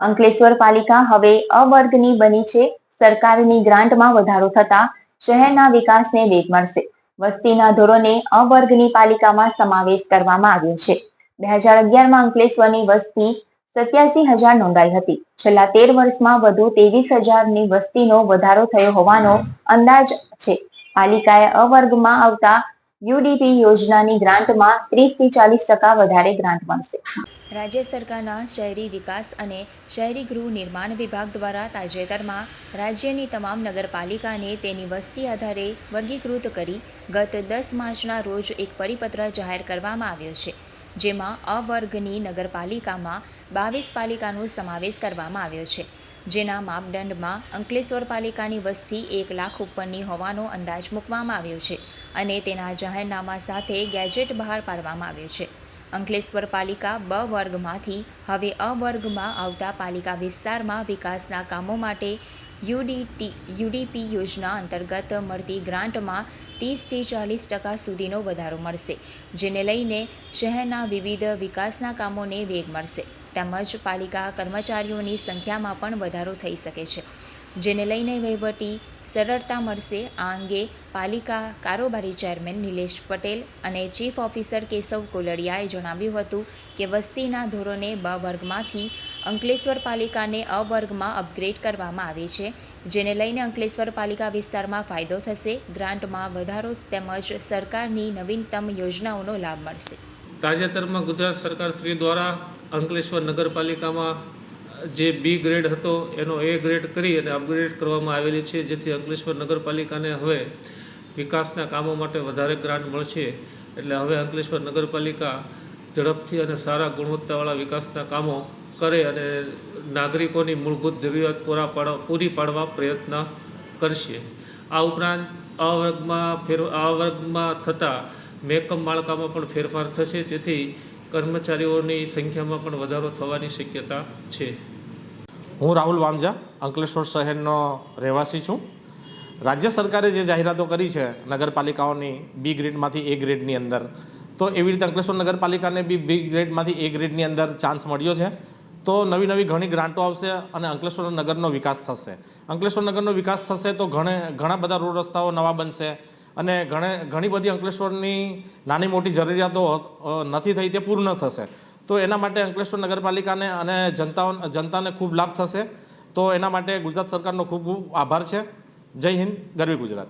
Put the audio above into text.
અંકલેશ્વર પાલિકા હવે અવર્ગની બની છે. સરકારની ગ્રાન્ટમાં વધારો થતા શહેરના વિકાસને વેગ મળશે. વસ્તીના ધોરણે અવર્ગની પાલિકામાં સમાવેશ કરવામાં આવ્યો છે. બે હજાર અગિયારમાં અંકલેશ્વરની વસ્તી સત્યાસી હજાર નોંધાઈ હતી. છેલ્લા તેર વર્ષમાં વધુ ત્રેવીસ હજારની વસ્તીનો વધારો થયો હોવાનો અંદાજ છે. પાલિકાએ અવર્ગમાં આવતા યુડીપી યોજનાની ગ્રાન્ટમાં ત્રીસથી ચાલીસ ટકા વધારે ગ્રાન્ટ મળશે. રાજ્ય સરકારના શહેરી વિકાસ અને શહેરી ગૃહ નિર્માણ વિભાગ દ્વારા તાજેતરમાં રાજ્યની તમામ નગરપાલિકાને તેની વસ્તી આધારે વર્ગીકૃત કરી ગત દસ માર્ચના રોજ એક પરિપત્ર જાહેર કરવામાં આવ્યો છે. જેમાં અ નગરપાલિકામાં બાવીસ પાલિકાનો સમાવેશ કરવામાં આવ્યો છે. જેના માપદંડમાં અંકલેશ્વર પાલિકાની વસ્તી એક લાખ ઉપરની હોવાનો અંદાજ મૂકવામાં આવ્યો છે અને તેના જાહેરનામા સાથે ગેજેટ બહાર પાડવામાં આવ્યો છે. અંકલેશ્વર પાલિકા બ વર્ગમાંથી હવે અ વર્ગમાં આવતા પાલિકા વિસ્તારમાં વિકાસના કામો માટે યુડીટી, યુડીપી યોજના અંતર્ગત મળતી ગ્રાન્ટમાં ત્રીસથી ચાલીસ ટકા સુધીનો વધારો મળશે, જેને લઈને શહેરના વિવિધ વિકાસના કામોને વેગ મળશે. તેમજ પાલિકા કર્મચારીઓની સંખ્યામાં પણ વધારો થઈ શકે છે. જેને લઈને વહીવટી સરળતા મળશે. આ અંગે પાલિકા કારોબારી ચેરમેન નિલેશ પટેલ અને ચીફ ઓફિસર કેશવ કોલડિયાએ જણાવ્યું હતું કે વસ્તીના ધોરણે બ વર્ગમાંથી અંકલેશ્વર પાલિકાને અ વર્ગમાં અપગ્રેડ કરવામાં આવે છે, જેને લઈને અંકલેશ્વર પાલિકા વિસ્તારમાં ફાયદો થશે. ગ્રાન્ટમાં વધારો તેમજ સરકારની નવીનતમ યોજનાઓનો લાભ મળશે. તાજેતરમાં ગુજરાત સરકાર શ્રી દ્વારા અંકલેશ્વર નગરપાલિકામાં જે બી ગ્રેડ હતો, એનો એ ગ્રેડ કરી અને અપગ્રેડ કરવામાં આવેલી છે, જેથી અંકલેશ્વર નગરપાલિકાને હવે વિકાસના કામો માટે વધારે ગ્રાન્ટ મળશે. એટલે હવે અંકલેશ્વર નગરપાલિકા ઝડપથી અને સારા ગુણવત્તાવાળા વિકાસના કામો કરે અને નાગરિકોની મૂળભૂત જરૂરિયાત પૂરા પાડવા, પૂરી પાડવા પ્રયત્ન કરશે. આ ઉપરાંત, આ વર્ગમાં ફેર, આ વર્ગમાં થતાં મેકમ માળખામાં પણ ફેરફાર થશે. તેથી કર્મચારીઓની સંખ્યામાં પણ વધારો થવાની શક્યતા છે. હું રાહુલ વામજા, અંકલેશ્વર શહેરનો રહેવાસી છું. રાજ્ય સરકારે જે જાહેરાતો કરી છે નગરપાલિકાઓની બી ગ્રેડમાંથી એ ગ્રેડની અંદર, તો એવી રીતે અંકલેશ્વર નગરપાલિકાને બી બી ગ્રેડમાંથી એ ગ્રેડની અંદર ચાન્સ મળ્યો છે. તો નવી નવી ઘણી ગ્રાન્ટો આવશે અને અંકલેશ્વર નગરનો વિકાસ થશે. અંકલેશ્વર નગરનો વિકાસ થશે તો ઘણે ઘણા બધા રોડ રસ્તાઓ નવા બનશે. અને ઘણે ઘણી બધી અંકલેશ્વરની નાની મોટી જરૂરિયાતો નથી થઈ, તે પૂર્ણ થશે. તો એના માટે અંકલેશ્વર નગરપાલિકાને અને જનતાઓ, જનતાને ખૂબ લાભ થશે. તો એના માટે ગુજરાત સરકારનો ખૂબ ખૂબ આભાર છે. જય હિન્દ, ગરવી ગુજરાત.